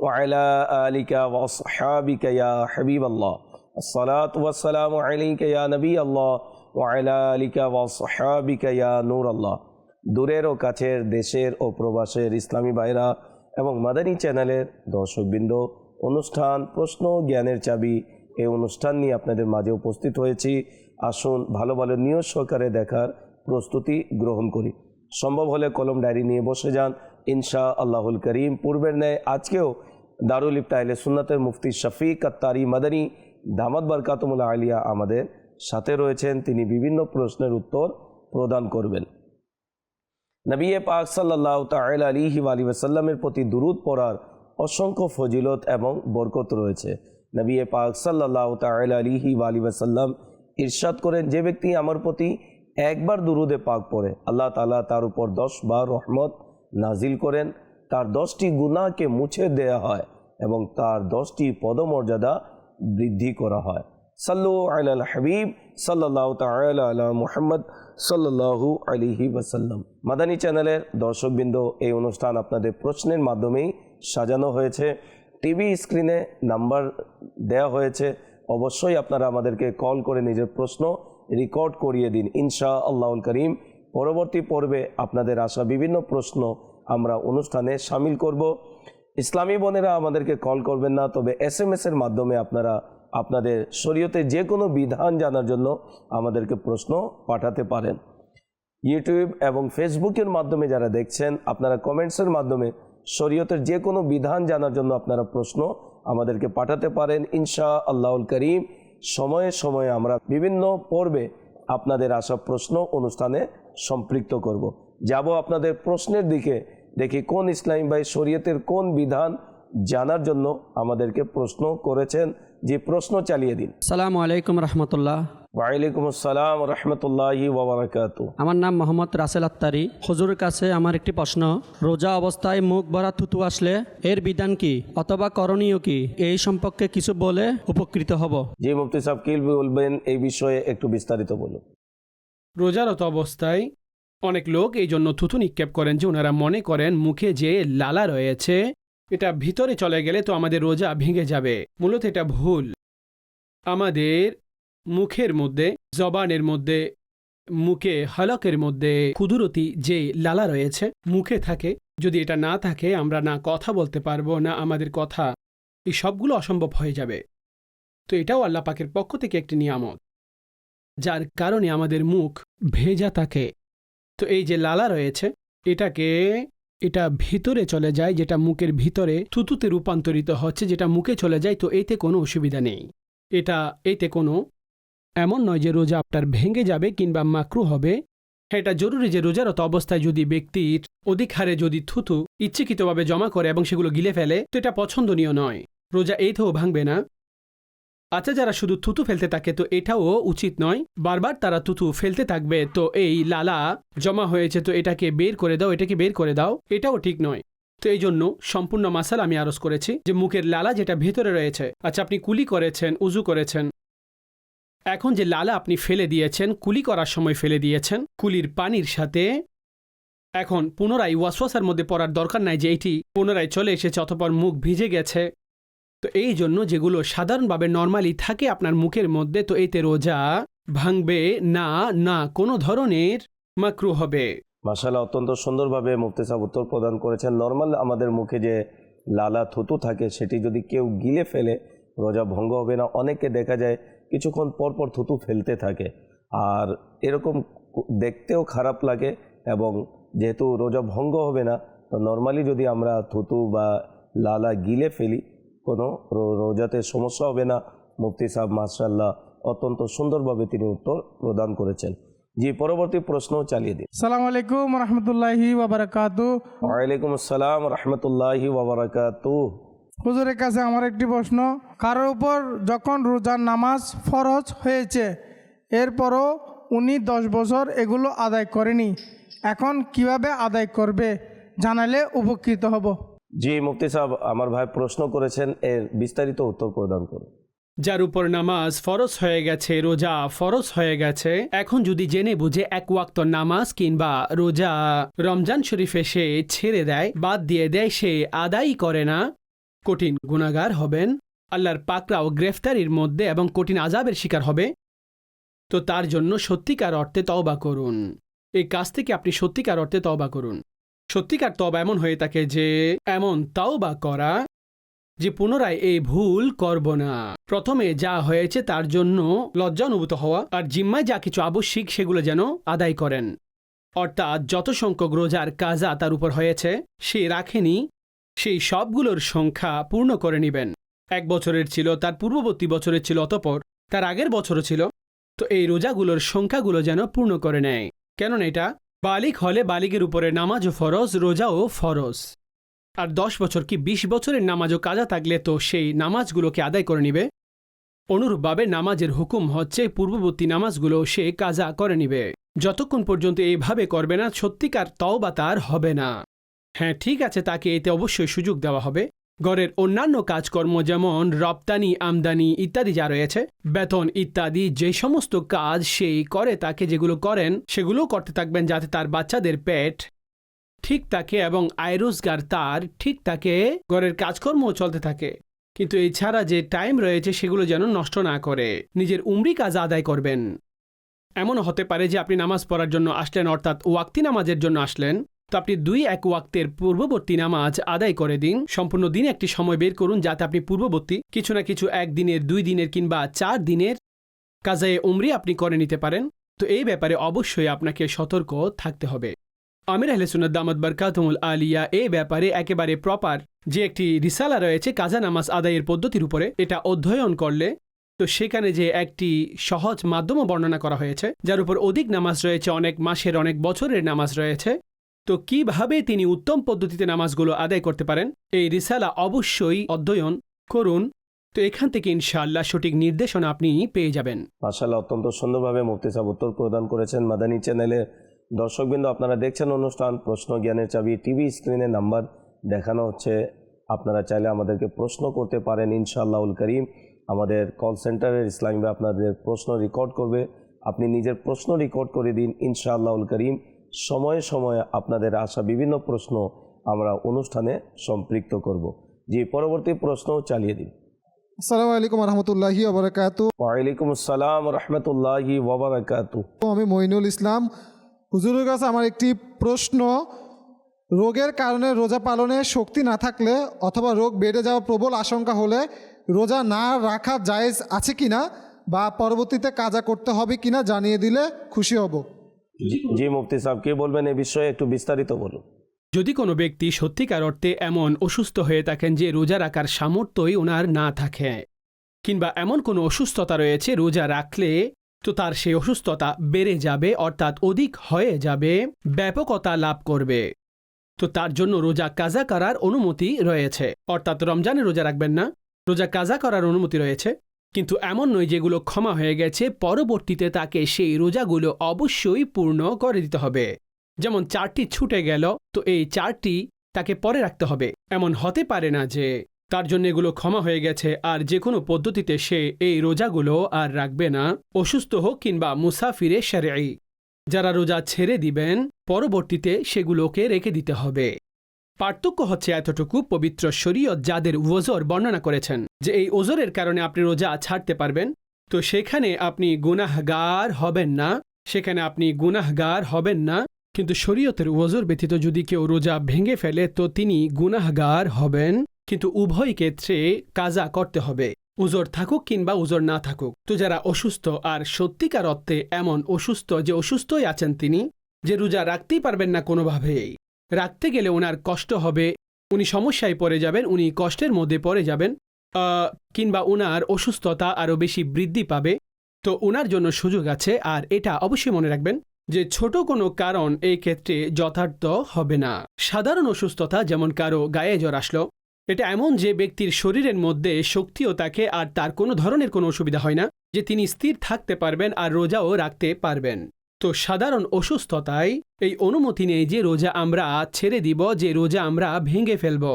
وعلى آلك وأصحابك يا حبيب الله الصلاة والسلام عليك يا نبي الله وعلى آلك وأصحابك يا نور الله দূরের ও কাছের দেশের ও প্রবাসের ইসলামী ভাইরা এবং মাদানী চ্যানেলের দর্শকবৃন্দ অনুষ্ঠান প্রশ্ন ও জ্ঞানের চাবি এই অনুষ্ঠান নিয়ে আপনাদের মাঝে উপস্থিত হয়েছি আসুন ভালো ভালো নিয়ত সহকারে দেখার প্রস্তুতি গ্রহণ করি সম্ভব হলে কলম ডায়েরি নিয়ে বসে যান ইনশা আল্লাহুল করিম পূর্বের ন্যায় আজকেও দারুল ইফতাহলে সুন্নাতের মুফতি শফিক আত্তারি মাদানী দামাদ বারকাতমুল্লা আলিয়া আমাদের সাথে রয়েছেন। তিনি বিভিন্ন প্রশ্নের উত্তর প্রদান করবেন। নবী পাক সাল্লাহ তাল আলিহি আলী ওসাল্লামের প্রতি দুরুদ পড়ার অসংখ্য ফজিলত এবং বরকত রয়েছে। নবী পাক সাল্লাহ তাল আলিহি আলী ওসাল্লাম ইরশাদ করেন, যে ব্যক্তি আমার প্রতি একবার দুরুদে পাক পড়ে, আল্লাহ তালা তার উপর দশ বার রহমত নাজিল করেন। তার দশটি গুণাকে মুছে দেয়া হয় এবং তার দশটি পদমর্যাদা বৃদ্ধি করা হয়। সাল্লু আল হাবিব সাল্লাহ তাল মুহাম্মদ সাল্লাহু আলিহি ওয়াসাল্লাম। মাদানী চ্যানেলের দর্শকবৃন্দ, এই অনুষ্ঠান আপনাদের প্রশ্নের মাধ্যমেই সাজানো হয়েছে। টিভি স্ক্রিনে নাম্বার দেওয়া হয়েছে। অবশ্যই আপনারা আমাদেরকে কল করে নিজের প্রশ্ন রেকর্ড করিয়ে দিন। ইনশা আল্লাহুল করিম। পরবর্তী পর্বে আপনাদের আসা বিভিন্ন প্রশ্ন আমরা অনুষ্ঠানে সামিল করব। ইসলামী বোনেরা আমাদেরকে কল করবেন না, তবে এস এম এর মাধ্যমে আপনারা আপনাদের শরীয়তে যে কোনো বিধান জানার জন্য আমাদেরকে প্রশ্ন পাঠাতে পারেন। ইউটিউব এবং ফেসবুকের মাধ্যমে যারা দেখছেন, আপনারা কমেন্টসের মাধ্যমে শরীয়তের যে কোনো বিধান জানার জন্য আপনারা প্রশ্ন আমাদেরকে পাঠাতে পারেন। ইনশা আল্লাহুল করিম, সময়ে সময়ে আমরা বিভিন্ন পর্বে আপনাদের আসা প্রশ্ন অনুষ্ঠানে সম্পৃক্ত করব। যাব আপনাদের প্রশ্নের দিকে দেখি কোন ইসলামী ভাই শরীয়তের কোন বিধান জানার জন্য আমাদেরকে প্রশ্ন করেছেন। যে প্রশ্ন চালিয়ে দিন। সালাম আলাইকুম রহমতুল্লাহ। ওয়ালাইকুম আসসালাম রহমতুল্লাহি ওবরাকাত আমার নাম মোহাম্মদ রাসেল আত্তারি। হুজুরের কাছে আমার একটি প্রশ্ন রোজা অবস্থায় মুখ ভরা থুতু আসলে এর বিধান কি অথবা করণীয় কি? এই সম্পর্কে কিছু বলে উপকৃত হব। জি মুফতি সাহেব কি বলবেন এই বিষয়ে একটু বিস্তারিত বলুন। রোজারত অবস্থায় অনেক লোক এই জন্য থুতু নিক্ষেপ করেন যে ওনারা মনে করেন মুখে যে লালা রয়েছে, এটা ভিতরে চলে গেলে তো আমাদের রোজা ভেঙে যাবে। মূলত এটা ভুল। আমাদের মুখের মধ্যে, জবানের মধ্যে, মুখে হলকের মধ্যে কুদুরতি যে লালা রয়েছে, মুখে থাকে। যদি এটা না থাকে, আমরা না কথা বলতে পারব, না আমাদের কথা, এই সবগুলো অসম্ভব হয়ে যাবে। তো এটাও আল্লাহ পাকের পক্ষ থেকে একটি নিয়ামত। যার কারণে আমাদের মুখ ভেজা থাকে। তো এই যে লালা রয়েছে, এটাকে, এটা ভিতরে চলে যায় যেটা মুখের ভিতরে থুতুতে রূপান্তরিত হচ্ছে, যেটা মুখে চলে যায়, তো এতে কোনো অসুবিধা নেই। এটা, এতে কোনো, এমন নয় যে রোজা আপনার ভেঙে যাবে কিংবা মাকরু হবে। হ্যাঁ এটা জরুরি যে রোজারত অবস্থায় যদি ব্যক্তির অধিক হারে যদি থুতু ইচ্ছাকৃতভাবে জমা করে এবং সেগুলো গিলে ফেলে, তো এটা পছন্দনীয় নয়। রোজা এই এইতেও ভাঙবে না। আচ্ছা যারা শুধু থুতু ফেলতে থাকে, তো এটাও উচিত নয়। বারবার তারা থুতু ফেলতে থাকবে, তো এই লালা জমা হয়েছে, তো এটাকে বের করে দাও, এটাকে বের করে দাও, এটাও ঠিক নয়। তো এই জন্য সম্পূর্ণ মাসাল আমি আরজ করেছি যে মুখের লালা যেটা ভেতরে রয়েছে আচ্ছা আপনি কুলি করেছেন, উজু করেছেন। এখন যে লালা আপনি ফেলে দিয়েছেন, কুলি করার সময় ফেলে দিয়েছেন, কুলির পানির সাথে এখন পুনরায় ওয়াসওয়াসার মধ্যে পড়ার দরকার নাই যে এটি পুনরায় চলে এসেছে অথবা মুখ ভিজে গেছে। তো এই জন্য যেগুলো সাধারণভাবে নর্মালি থাকে আপনার মুখের মধ্যে, তো এতে রোজা ভাঙবে না না কোনো ধরনের মাকরু হবে। মাসাল্লাহ অত্যন্ত সুন্দরভাবে মুফতি সাহেব উত্তর প্রদান করেছেন। নর্মাল আমাদের মুখে যে লালা থুতু থাকে, সেটি যদি কেউ গিলে ফেলে, রোজা ভঙ্গ হবে না। অনেকে দেখা যায় কিছুক্ষণ পর পর থুতু ফেলতে থাকে। আর এরকম দেখতেও খারাপ লাগে এবং যেহেতু রোজা ভঙ্গ হবে না, তো নর্মালি যদি আমরা থুতু বা লালা গিলে ফেলি কোনো রোজাতে সমস্যা হবে না। মুফতি সাহেব মাসাল্লাহ অত্যন্ত সুন্দরভাবে তিনি উত্তর প্রদান করেছেন। জি পরবর্তী প্রশ্ন চালিয়ে দিন সালাম আলাইকুম রহমতুল্লাহি ওবরাকাতু ওয়ালাইকুম আসসালাম রহমতুল্লাহি ওবরাকাতু হুজুরের কাছে আমার একটি প্রশ্ন কারোর উপর যখন রোজার নামাজ ফরজ হয়েছে এরপরও উনি দশ বছর এগুলো আদায় করেনি এখন কীভাবে আদায় করবে জানালে উপকৃত হব? জি, মুফতি সাহেব, আমার ভাই প্রশ্ন করেছেন, এর বিস্তারিত উত্তর প্রদান করুন। যার উপর নামাজ ফরজ হয়ে গেছে, রোজা ফরজ হয়ে গেছে, এখন যদি জেনে বুঝে এক ওয়াক্ত নামাজ কিংবা রোজা রমজান শরীফে সে ছেড়ে দেয়, বাদ দিয়ে দেয়, সে আদায়ই করে না। কঠিন গুণাগার হবেন, আল্লাহর পাকরাও গ্রেফতারির মধ্যে এবং কঠিন আজাবের শিকার হবে। তো তার জন্য সত্যিকার অর্থে তওবা করুন। এই কাজ থেকে আপনি সত্যিকার অর্থে তওবা করুন। সত্যিকার তওবা এমন হয়ে থাকে যে, এমন তাও বা করা যে পুনরায় এই ভুল করব না। প্রথমে যা হয়েছে তার জন্য লজ্জা অনুভূত হওয়া আর জিম্মায় যা কিছু আবশ্যিক সেগুলো যেন আদায় করেন। অর্থাৎ যত সংখ্যক রোজার কাজা তার উপর হয়েছে, সে রাখেনি, সেই সবগুলোর সংখ্যা পূর্ণ করে নেবেন। এক বছরের ছিল, তার পূর্ববর্তী বছরের ছিল, অতপর তার আগের বছরও ছিল। তো এই রোজাগুলোর সংখ্যাগুলো যেন পূর্ণ করে নেয়। কেননা এটা বালিক হলে বালিকের উপরে নামাজও ফরজ রোজাও ফরজ। আর দশ বছর কি বিশ বছরের নামাজও কাজা থাকলে তো সেই নামাজগুলোকে আদায় করে নিবে? অনুরূপভাবে নামাজের হুকুম হচ্ছে পূর্ববর্তী নামাজগুলো সে কাজা করে নিবে। যতক্ষণ পর্যন্ত এইভাবে করবে না, সত্যিকার তও বা তার হবে না। হ্যাঁ ঠিক আছে, তাকে এতে অবশ্যই সুযোগ দেওয়া হবে। ঘরের অন্যান্য কাজকর্ম যেমন রপ্তানি, আমদানি ইত্যাদি যা রয়েছে, বেতন ইত্যাদি যে সমস্ত কাজ সেই করে তাকে যেগুলো করেন সেগুলোও করতে থাকবেন যাতে তার বাচ্চাদের পেট ঠিক থাকে এবং আয় রোজগার তার ঠিক থাকে, ঘরের কাজকর্মও চলতে থাকে। কিন্তু এছাড়া যে টাইম রয়েছে সেগুলো যেন নষ্ট না করে, নিজের উমরি কাজ আদায় করবেন। এমন হতে পারে যে আপনি নামাজ পড়ার জন্য আসলেন, অর্থাৎ ওয়াক্তি নামাজের জন্য আসলেন তো আপনি দুই এক ওয়াক্তের পূর্ববর্তী নামাজ আদায় করে দিন। সম্পূর্ণ দিন একটি সময় বের করুন যাতে আপনি পূর্ববর্তী কিছু না কিছু এক দিনের, দুই দিনের কিংবা চার দিনের কাজে উমরি আপনি করে নিতে পারেন। তো এই ব্যাপারে অবশ্যই আপনাকে সতর্ক থাকতে হবে। আমির আহলে সুন্নাত দামাত বরকাতমুল আলিয়া এই ব্যাপারে একেবারে প্রপার যে একটি রিসালা রয়েছে কাজা নামাজ আদায়ের পদ্ধতির উপরে, এটা অধ্যয়ন করলে তো সেখানে যে একটি সহজ মাধ্যমও বর্ণনা করা হয়েছে, যার উপর অধিক নামাজ রয়েছে, অনেক মাসের, অনেক বছরের নামাজ রয়েছে তো কীভাবে তিনি উত্তম পদ্ধতিতে নামাজগুলো আদায় করতে পারেন? এই রিসালা অবশ্যই অধ্যয়ন করুন। তো এখান থেকে ইনশাআল্লাহ সঠিক নির্দেশনা আপনি পেয়ে যাবেন। মাসাল্লাহ অত্যন্ত সুন্দরভাবে মুফতি সাহেব উত্তর প্রদান করেছেন মাদানী চ্যানেলে। দর্শকবৃন্দ, আপনারা দেখছেন অনুষ্ঠান প্রশ্ন জ্ঞানের চাবি টিভি স্ক্রিনে নাম্বার দেখানো হচ্ছে। আপনারা চাইলে আমাদেরকে প্রশ্ন করতে পারেন ইনশাআল্লাহুল করিম। আমাদের কল সেন্টারের ইসলামী আপনাদের প্রশ্ন রেকর্ড করবে। আপনি নিজের প্রশ্ন রেকর্ড করে দিন ইনশাআল্লাহুল করিম। সময়ে সময়ে আপনাদের আসা বিভিন্ন প্রশ্ন আমরা অনুষ্ঠানে সম্পৃক্ত করব। জি পরবর্তী প্রশ্ন চালিয়ে দিন। আসসালামু আলাইকুম রহমতুল্লাহি আবরাকাতু ওয়ালাইকুম আসসালাম রহমতুল্লাহি ওবরাকাতু। আমি মইনুল ইসলাম। হুজুরের কাছে আমার একটি প্রশ্ন। রোগের কারণে রোজা পালনে শক্তি না থাকলে অথবা রোগ বেড়ে যাওয়ার প্রবল আশঙ্কা হলে রোজা না রাখা জায়েজ আছে কিনা বা পরবর্তীতে কাজা করতে হবে কিনা জানিয়ে দিলে খুশি হব। জি মুফতি সাহেব কি বলবেন এ বিষয়ে একটু বিস্তারিত বলুন। যদি কোনো ব্যক্তি সত্যিকার অর্থে এমন অসুস্থ হয়ে থাকেন যে রোজা রাখার সামর্থ্যই ওনার না থাকে কিংবা এমন কোনো অসুস্থতা রয়েছে রোজা রাখলে তো তার সেই অসুস্থতা বেড়ে যাবে অর্থাৎ অধিক হয়ে যাবে ব্যাপকতা লাভ করবে তো তার জন্য রোজা কাজা করার অনুমতি রয়েছে। অর্থাৎ রমজানে রোজা রাখবেন না রোজা কাজা করার অনুমতি রয়েছে। কিন্তু এমন নয় যেগুলো ক্ষমা হয়ে গেছে, পরবর্তীতে তাকে সেই রোজাগুলো অবশ্যই পূর্ণ করে দিতে হবে। যেমন চারটি ছুটে গেল, তো এই চারটি তাকে পরে রাখতে হবে। এমন হতে পারে না যে তার জন্য এগুলো ক্ষমা হয়ে গেছে আর যে কোনো পদ্ধতিতে সে এই রোজাগুলো আর রাখবে না। অসুস্থ হোক কিংবা মুসাফিরে সেরেই যারা রোজা ছেড়ে দিবেন, পরবর্তীতে সেগুলোকে রেখে দিতে হবে। পার্থক্য হচ্ছে এতটুকু, পবিত্র শরীয়ত যাদের ওজর বর্ণনা করেছেন। যে এই ওজোরের কারণে আপনি রোজা ছাড়তে পারবেন, তো সেখানে আপনি গুনাহগার হবেন না, সেখানে আপনি গুনাহগার হবেন না, কিন্তু শরীয়তের ওজর ব্যতীত যদি কেউ রোজা ভেঙে ফেলে, তো তিনি গুনাহগার হবেন, কিন্তু উভয় ক্ষেত্রে কাজা করতে হবে। উজোর থাকুক কিংবা উজোর না থাকুক, তো যারা অসুস্থ আর সত্যিকার অর্থে এমন অসুস্থ যে অসুস্থই আছেন তিনি, যে রোজা রাখতেই পারবেন না কোনোভাবেই। রাখতে গেলে ওনার কষ্ট হবে, উনি সমস্যায় পড়ে যাবেন, উনি কষ্টের মধ্যে পড়ে যাবেন কিংবা ওনার অসুস্থতা আরও বেশি বৃদ্ধি পাবে। তো ওনার জন্য সুযোগ আছে, আর এটা অবশ্যই মনে রাখবেন যে ছোট কোনো কারণ এই ক্ষেত্রে যথার্থ হবে না। সাধারণ অসুস্থতা যেমন কারও গায়ে জ্বর আসলো, এটা এমন যে ব্যক্তির শরীরের মধ্যে শক্তিও থাকে, আর তার কোনো ধরনের কোনো অসুবিধা হয় না, যে তিনি স্থির থাকতে পারবেন আর রোজাও রাখতে পারবেন। তো সাধারণ অসুস্থতায় এই অনুমতি নেই যে রোজা আমরা ছেড়ে দিব, যে রোজা আমরা ভেঙে ফেলব।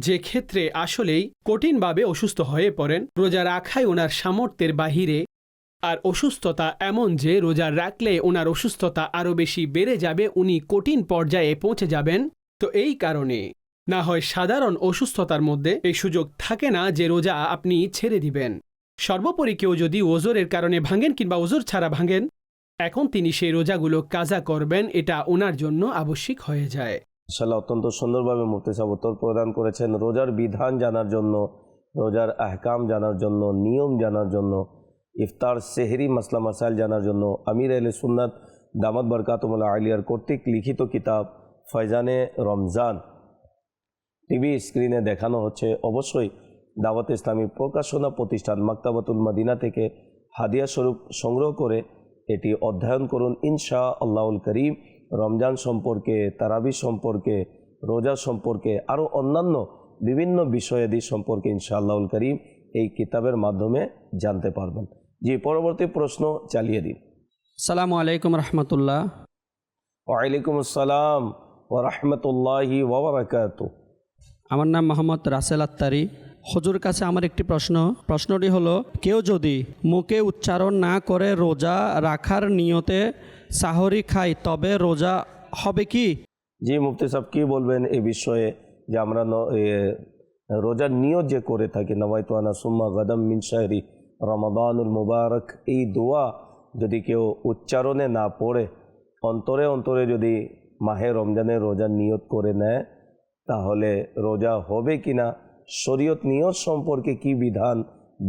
যে ক্ষেত্রে আসলেই কঠিনভাবে অসুস্থ হয়ে পড়েন, রোজা রাখাই ওনার সামর্থ্যের বাহিরে। আর অসুস্থতা এমন যে রোজা রাখলে ওনার অসুস্থতা আরও বেশি বেড়ে যাবে, উনি কঠিন পর্যায়ে পৌঁছে যাবেন। তো এই কারণে না হয় সাধারণ অসুস্থতার মধ্যে এই সুযোগ থাকে না যে রোজা আপনি ছেড়ে দিবেন। সর্বোপরি কেউ যদি ওজোরের কারণে ভাঙেন কিংবা ওজোর ছাড়া ভাঙেন এখন তিনি সেই রোজাগুলো কাজা করবেন, এটা ওনার জন্য আবশ্যিক হয়ে যায়। ইনশাল্লাহ অত্যন্ত সুন্দরভাবে মুফতি সাহেব উত্তর প্রদান করেছেন, রোজার বিধান জানার জন্য, রোজার আহকাম জানার জন্য, নিয়ম জানার জন্য, ইফতার, সেহরি, মাসলা, মাসাইল জানার জন্য, আমির আল সুন্নাত, দামাত বরকাতমুল্লা আলিয়ার কর্তৃক লিখিত কিতাব ফয়জানে রমজান টিভি স্ক্রিনে দেখানো হচ্ছে। অবশ্যই দাওয়াত ইসলামী প্রকাশনা প্রতিষ্ঠান মাক্তাবাতুল মদিনা থেকে হাদিয়া স্বরূপ সংগ্রহ করে এটি অধ্যয়ন করুন ইনশা আল্লাহুল করিম। রমজান সম্পর্কে তারাবি সম্পর্কে রোজা সম্পর্কে আরও অন্যান্য বিভিন্ন বিষয়াদি সম্পর্কে ইনশা আল্লাহুল করিম এই কিতাবের মাধ্যমে জানতে পারবেন। জি পরবর্তী প্রশ্ন চালিয়ে দিন। সালামু আলাইকুম রহমতুল্লাহ। ওয়ালাইকুম আসসালাম ওরহমতুল্লাহি ওবরাকাত আমার নাম মোহাম্মদ রাসেল আত্তারি। হজুর কাছে আমার একটি প্রশ্ন। প্রশ্নটি হলো কেউ যদি মুখে উচ্চারণ না করে রোজা রাখার নিয়তে সাহরি খায় তবে রোজা হবে কি? জি মুফতি সাহেব কী বলবেন এই বিষয়ে যে আমরা এ, রোজার নিয়ত যে করে থাকি? নওয়াইতানা সুম্মা গদম মিন শাহরি রমাদানুল মুবারক। এই দোয়া যদি কেউ উচ্চারণে না পড়ে অন্তরে অন্তরে যদি মাহে রমজানের রোজার নিয়ত করে নেয় তাহলে রোজা হবে কি না শরীয়ত নিয়ত সম্পর্কে কি বিধান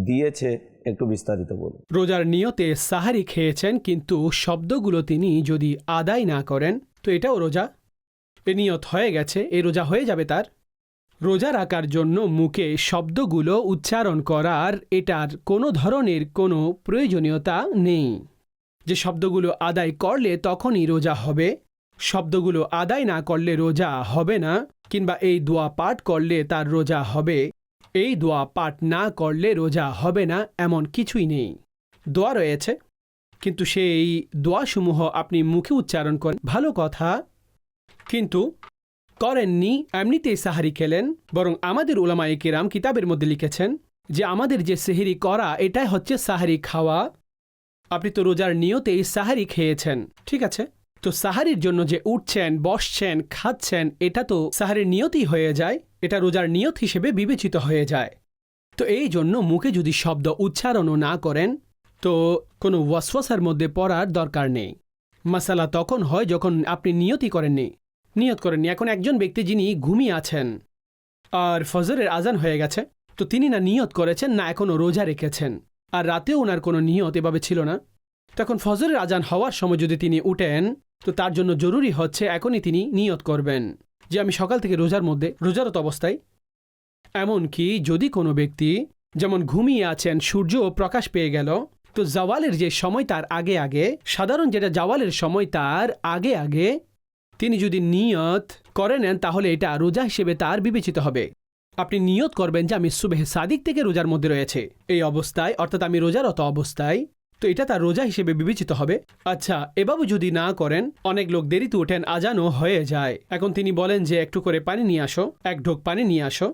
দিয়েছে, একটু বিস্তারিত বলুন। রোজার নিয়তে সাহারি খেয়েছেন, কিন্তু শব্দগুলো তিনি যদি আদায় না করেন, তো এটাও রোজা? এ নিয়ত হয়ে গেছে, এ রোজা হয়ে যাবে তার? রোজা রাখার জন্য মুখে শব্দগুলো উচ্চারণ করার এটার কোনো ধরনের কোনো প্রয়োজনীয়তা নেই। যে শব্দগুলো আদায় করলে তখনই রোজা হবে। শব্দগুলো আদায় না করলে রোজা হবে না, কিংবা এই দোয়া পাঠ করলে তার রোজা হবে, এই দোয়া পাঠ না করলে রোজা হবে না এমন কিছুই নেই। দোয়া রয়েছে, কিন্তু সেই দোয়াসমূহ আপনি মুখে উচ্চারণ করেন, ভালো কথা, কিন্তু করেননি, এমনিতেই সাহারি খেলেন, বরং আমাদের ওলামায়ে কিরাম কিতাবের মধ্যে লিখেছেন যে আমাদের যে সেহেরি করা, এটাই হচ্ছে সাহারি খাওয়া। আপনি তো রোজার নিয়তেই সাহারি খেয়েছেন, ঠিক আছে? তো সাহারির জন্য যে উঠছেন, বসছেন, খাচ্ছেন, এটা তো সাহারির নিয়তই হয়ে যায়, এটা রোজার নিয়ত হিসেবে বিবেচিত হয়ে যায়। তো এই জন্য মুখে যদি শব্দ উচ্চারণও না করেন, তো কোনো ওয়াসওয়াসার মধ্যে পড়ার দরকার নেই। মাসালা তখন হয় যখন আপনি নিয়তই করেননি, নিয়ত করেননি। এখন একজন ব্যক্তি যিনি ঘুমিয়ে আছেন, আর ফজরের আজান হয়ে গেছে, তো তিনি না নিয়ত করেছেন, না এখনও রোজা রেখেছেন, আর রাতেও ওনার কোনো নিয়ত এভাবে ছিল না। তখন ফজরের আজান হওয়ার সময় যদি তিনি উঠেন তো তার জন্য জরুরি হচ্ছে এখনই তিনি নিয়ত করবেন যে আমি সকাল থেকে রোজার মধ্যে রোজারত অবস্থায়। এমনকি যদি কোনো ব্যক্তি যেমন ঘুমিয়ে আছেন, সূর্য প্রকাশ পেয়ে গেল, তো জাওয়ালের যে সময় তার আগে আগে, সাধারণ যেটা জাওয়ালের সময় তার আগে আগে, তিনি যদি নিয়ত করে নেন, তাহলে এটা রোজা হিসেবে তার বিবেচিত হবে। আপনি নিয়ত করবেন যে আমি সুবেহ সাদিক থেকে রোজার মধ্যে রয়েছে। এই অবস্থায়, অর্থাৎ আমি রোজারত অবস্থায় তো এটা তার রোজা হিসেবে বিবেচিত হবে। আচ্ছা এভাবে যদি না করেন, অনেক লোক দেরিতে ওঠেন আজানও হয়ে যায়। এখন তিনি বলেন যে, একটু করে পানি নিয়ে আসো, এক ঢোক পানি নিয়ে আসো।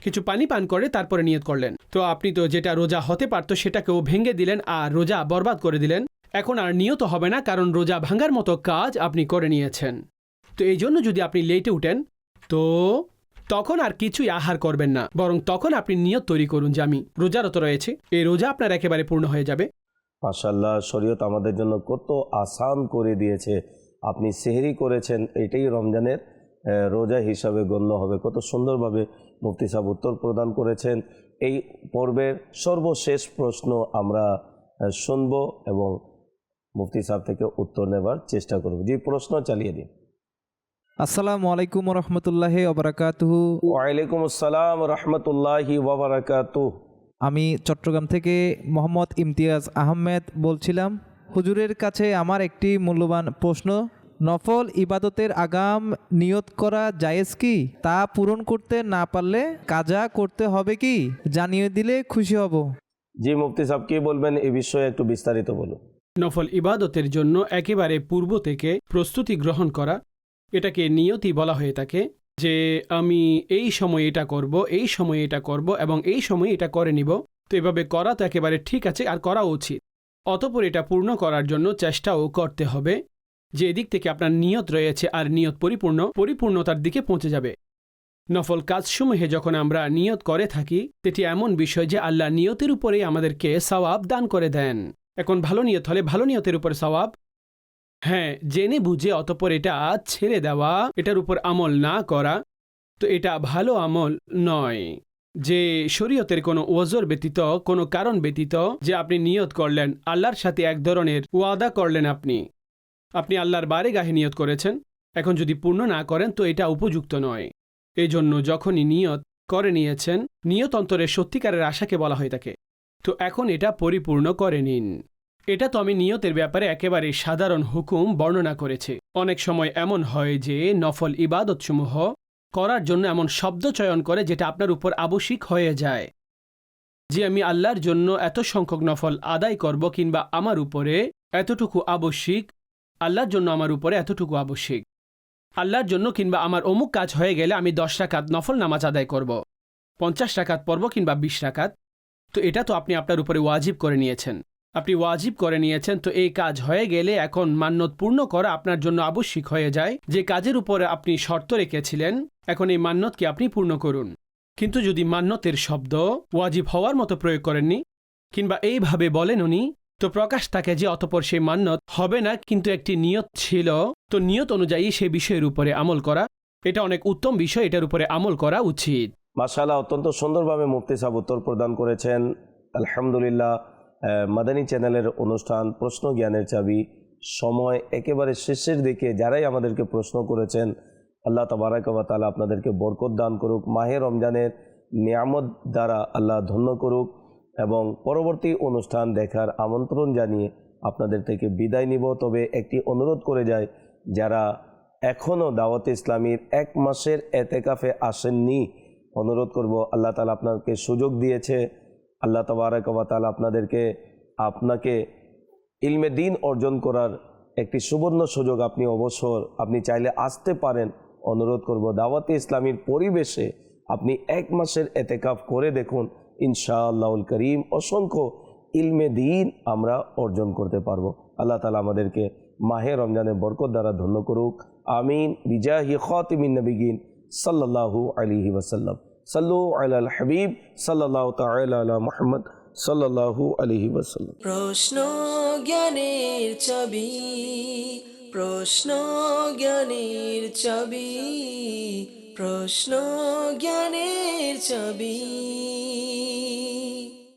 কিছু পানি পান করে তারপরে নিয়ত করলেন। তো আপনি তো যেটা রোজা হতে পারতো, সেটাকেও ভেঙে দিলেন আর রোজা বরবাদ করে দিলেন। এখন আর নিয়ত হবে না, কারণ রোজা ভাঙার মতো কাজ আপনি করে নিয়েছেন। তো এই জন্য যদি আপনি লেটে উঠেন, তো তখন আর কিছুই আহার করবেন না। বরং তখন আপনি নিয়ত তৈরি করুন যে, আমি রোজারত রয়েছে। এই রোজা আপনার একেবারে পূর্ণ হয়ে যাবে। মাশাল্লাহ শরীয়ত আমাদের জন্য কত আসান করে দিয়েছে। আপনি সেহরি করেছেন এটাই রমজানের রোজা হিসাবে গণ্য হবে। কত সুন্দরভাবে মুফতি সাহেব উত্তর প্রদান করেছেন। এই পর্বের সর্বশেষ প্রশ্ন আমরা শুনব এবং মুফতি সাহেব থেকে উত্তর নেবার চেষ্টা করব। যে প্রশ্ন চালিয়ে দিন। আসসালামু আলাইকুম রহমতুল্লাহ অবরাকাতুহু ওয়ালাইকুম আসসালাম রহমতুল্লাহি ওবরাকাতু আমি চট্টগ্রাম থেকে মোহাম্মদ ইমতিয়াজ আহমেদ বলছিলাম হুজুরের কাছে আমার একটি মূল্যবান প্রশ্ন নফল ইবাদতের আগাম নিয়ত করা জায়েজ কি? তা পূরণ করতে না পারলে কাজা করতে হবে কি? জানিয়ে দিলে খুশি হব। জি মুফতি সাহেব কি বলবেন এ বিষয়ে একটু বিস্তারিত বলুন। নফল ইবাদতের জন্য একেবারে পূর্ব থেকে প্রস্তুতি গ্রহণ করা এটাকে নিয়তি বলা হয়ে থাকে। যে আমি এই সময় এটা করব, এই সময় এটা করব এবং এই সময় এটা করে নিব। তো এভাবে করা তো একেবারে ঠিক আছে, আর করা উচিত। অতপর এটা পূর্ণ করার জন্য চেষ্টাও করতে হবে। যে এদিক থেকে আপনার নিয়ত রয়েছে আর নিয়ত পরিপূর্ণ, পরিপূর্ণতার দিকে পৌঁছে যাবে। নফল কাজসমূহে যখন আমরা নিয়ত করে থাকি, সেটি এমন বিষয় যে আল্লাহ নিয়তের উপরেই আমাদেরকে সওয়াব দান করে দেন। এখন ভালো নিয়ত হলে ভালো নিয়তের উপর সওয়াব হ্যাঁ জেনে বুঝে অতপর এটা ছেড়ে দেওয়া, এটার উপর আমল না করা, তো এটা ভালো আমল নয়। যে শরীয়তের কোনো ওজর ব্যতীত, কোনো কারণ ব্যতীত যে আপনি নিয়ত করলেন, আল্লাহর সাথে এক ধরনের ওয়াদা করলেন আপনি। আপনি আল্লাহর বারে গাহে নিয়ত করেছেন, এখন যদি পূর্ণ না করেন, তো এটা উপযুক্ত নয়। এই জন্য যখনই নিয়ত করে নিয়েছেন, নিয়ত অন্তরের সত্যিকারের আশাকে বলা হয়ে থাকে তো এখন এটা পরিপূর্ণ করে নিন। এটা তো আমি নিয়তের ব্যাপারে একেবারে সাধারণ হুকুম বর্ণনা করেছি। অনেক সময় এমন হয় যে নফল ইবাদতসমূহ করার জন্য এমন শব্দ চয়ন করে যেটা আপনার উপর আবশ্যিক হয়ে যায়। যে আমি আল্লাহর জন্য এত সংখ্যক নফল আদায় করব কিংবা আমার উপরে এতটুকু আবশ্যিক, আল্লাহর জন্য আমার উপরে এতটুকু আবশ্যিক। আল্লাহর জন্য কিংবা আমার অমুক কাজ হয়ে গেলে আমি দশ টাকাত নফল নামাজ আদায় করব, পঞ্চাশ টাকাত পড়ব কিংবা বিশ টাকাত তো এটা তো আপনি আপনার উপরে ওয়াজিব করে নিয়েছেন। আপনি ওয়াজিব করে নিয়েছেন, তো এই কাজ হয়ে গেলে এখন মান্যত পূর্ণ করা আপনার জন্য আবশ্যিক হয়ে যায়। যে কাজের উপরে আপনি শর্ত রেখেছিলেন, এখন এই মান্যতকে আপনি পূর্ণ করুন। কিন্তু যদি মান্যতের শব্দ ওয়াজিব হওয়ার মতো প্রয়োগ করেননি, কিংবা এইভাবে বলেন উনি, তো প্রকাশ থাকে যে অতপর সেই মান্যত হবে না, কিন্তু একটি নিয়ত ছিল, তো নিয়ত অনুযায়ী সে বিষয়ের উপরে আমল করা। এটা অনেক উত্তম বিষয়, এটার উপরে আমল করা উচিত। মাশাআল্লাহ, অত্যন্ত সুন্দরভাবে মুফতি সাহেব উত্তর প্রদান করেছেন। আলহামদুলিল্লাহ মাদানী চ্যানেলের অনুষ্ঠান, প্রশ্ন জ্ঞানের চাবি, সময় একেবারে শেষের দিকে যারাই আমাদেরকে প্রশ্ন করেছেন, আল্লাহ তাবারাকালা আপনাদেরকে বরকত দান করুক, মাহে রমজানের নিয়ামত দ্বারা আল্লাহ ধন্য করুক এবং পরবর্তী অনুষ্ঠান দেখার আমন্ত্রণ জানিয়ে আপনাদের থেকে বিদায় নিব। তবে একটি অনুরোধ করে যায় যারা এখনও দাওয়াত ইসলামীর এক মাসের এতেকাফে আসেননি, অনুরোধ করব আল্লাহ তালা আপনাকে সুযোগ দিয়েছে। আল্লাহ তালা আপনাদেরকে, আপনাকে ইলমে দিন অর্জন করার একটি সুবর্ণ সুযোগ আপনি অবসর, আপনি চাইলে আসতে পারেন। অনুরোধ করব, দাওয়াতে ইসলামীর পরিবেশে আপনি এক মাসের এতেকাফ করে দেখুন। ইনশাআল্লাহুল করিম, অসংখ্য ইলমে দিন আমরা অর্জন করতে পারব। আল্লাহ তালা আমাদেরকে মাহে রমজানের বরকত দ্বারা ধন্য করুক। আমিন। বিজাহি খাতিমিন নবিগিন সাল্লাল্লাহু আলাইহি ওয়াসাল্লাম। সাল্লু আলাল হাবিব সাল্লাহ তাআলা মোহাম্মদ সাল্লাহ আলহি আলাইহি ওয়াসাল্লাম। প্রশ্ন জ্ঞানের ছবি প্রশ্ন জ্ঞানের ছবি প্রশ্ন জ্ঞানের ছবি